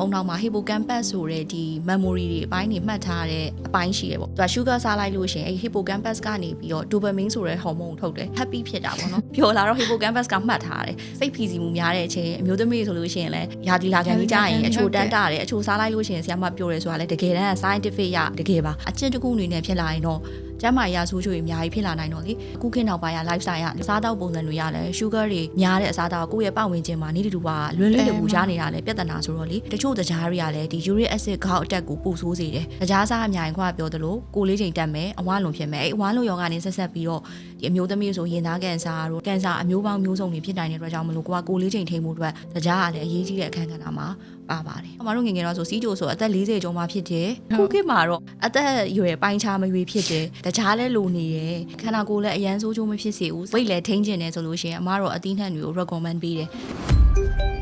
အုံနောက်မှာ hippocampus ဆိုတဲ့ဒီ memory တွေအပိုင်းတွေမှတ်ထားတဲ့အပိုင်းရှိရပေါ့သူက sugar စားလိုက်လို့ရှရင်အဲ့ hippocampus ကနေပြီးတော့ dopamine ဆိုတဲ့ hormone ထုတ်တယ် happy ဖြစ်တာပေါ့နော်ပျော်လာတော့ hippocampus ကမှတ်ထားတယ်စိတ်ဖိစီးမှုများတဲ့အချိန်အမျိုးသမီးတွေဆိုလို့ရှိရင်လည်းယာတီလာခံကြီးကြရင်အချိုတန်းတာတယ်အချိုစားလိုက်လို့ရှိရင်ဆရာမပြောတယ်ဆိုတာလည်းတကယ်တမ်း scientific ရတကယ်ပါအကျင့်တစ်ခုအနေနဲ့ဖြစ်လာရင်တော့ ကျန်းမာရေးအဆိုးချိုတွေအများကြီးဖြစ်လာနိုင်တော့လေအခုခေတ်နောက်ပိုင်းက lifestyle ကစားတောက်ပုံစံတွေရလဲ sugar တွေများတဲ့အစားအသောက်ကိုယ့်ရဲ့ပတ်ဝန်းကျင်မှာနေတူတူပါလွန်းလွန်းတကူရနေတာလဲပြဿနာဆိုတော့လေတချို့တကြားတွေကလည်းဒီ uric acid ခေါက်အတက်ကိုပူဆိုးစေတယ်တကြားစားအများကြီးခွာပြောသလိုကိုယ်လေးချိန်တက်မယ်အဝါလုံးဖြစ်မယ်အဲ့အဝါလုံးယောဂကနေဆက်ဆက်ပြီးတော့ဒီအမျိုးသမီးဆိုရင်သားကန်ဆာတို့ကန်ဆာအမျိုးပေါင်းမျိုးစုံတွေဖြစ်နိုင်တဲ့အတွက်ကြောင့်မလို့ကိုကကိုယ်လေးချိန်ထိန်မှုအတွက်တကြားကလည်းအရေးကြီးတဲ့အခန်းကဏ္ဍမှာပါပါတယ်။အမတို့ငယ်ငယ်တော့ဆိုစီးကြိုဆိုအသက်40ကျော်မှဖြစ်တယ်။ခုခေတ်မှာတော့အသက်အရွယ်ပိုင်းခြားမရွေးဖြစ်တယ်။တကြားလဲလိုနေတယ်။ခန္ဓာကိုယ်လည်းအရန်ဆိုးချိုးမဖြစ်စေဘူး။ဝိတ်လည်းထိန်းကျင်တယ်ဆိုလို့ရှိရင်အမတို့အသီးနှံတွေကို recommend ပေးတယ်။